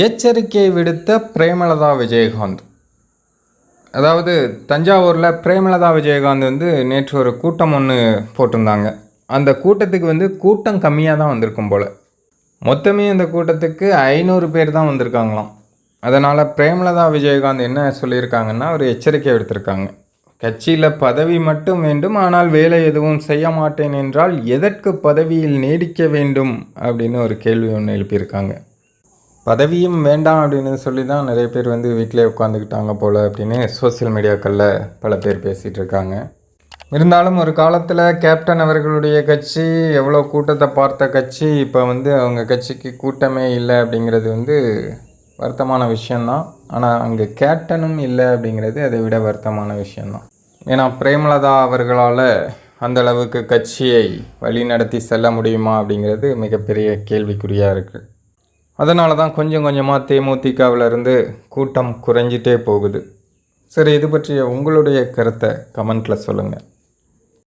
எச்சரிக்கை விடுத்த பிரேமலதா விஜயகாந்த். அதாவது தஞ்சாவூரில் பிரேமலதா விஜயகாந்த் வந்து நேற்று ஒரு கூட்டம் ஒன்று போட்டிருந்தாங்க. அந்த கூட்டத்துக்கு வந்து கூட்டம் கம்மியாக தான் வந்திருக்கும் போல். மொத்தமே அந்த கூட்டத்துக்கு ஐநூறு பேர் தான் வந்திருக்காங்களாம். அதனால் பிரேமலதா விஜயகாந்த் என்ன சொல்லியிருக்காங்கன்னா ஒரு எச்சரிக்கை எடுத்திருக்காங்க கட்சியில் பதவி மட்டும் வேண்டும் ஆனால் வேலை எதுவும் செய்ய மாட்டேன் என்றால் எதற்கு பதவியில் நீடிக்க வேண்டும்? அப்படின்னு ஒரு கேள்வி ஒன்று எழுப்பியிருக்காங்க. பதவியும் வேண்டாம் அப்படின்னு சொல்லி தான் நிறைய பேர் வந்து வீட்டிலே உட்காந்துக்கிட்டாங்க போல் அப்படின்னு சோஷியல் மீடியாக்களில் பல பேர் பேசிகிட்டு இருக்காங்க. இருந்தாலும் ஒரு காலத்தில் கேப்டன் அவர்களுடைய கட்சி எவ்வளோ கூட்டத்தை பார்த்த கட்சி இப்போ வந்து அவங்க கட்சிக்கு கூட்டமே இல்லை அப்படிங்கிறது வந்து வருத்தமான விஷயந்தான் ஆனால் அங்கே கேப்டனும் இல்லை அப்படிங்கிறது அதை விட வருத்தமான விஷயந்தான் ஏன்னா பிரேமலதா அவர்களால் அந்த அளவுக்கு கட்சியை வழிநடத்தி செல்ல முடியுமா அப்படிங்கிறது மிகப்பெரிய கேள்விக்குறியாக இருக்குது அதனால தான் கொஞ்சம் கொஞ்சமாக தேமுதிகவிலிருந்து கூட்டம் குறைஞ்சிட்டே போகுது. சரி இது பற்றிய உங்களுடைய கருத்தை கமெண்ட்டில் சொல்லுங்கள்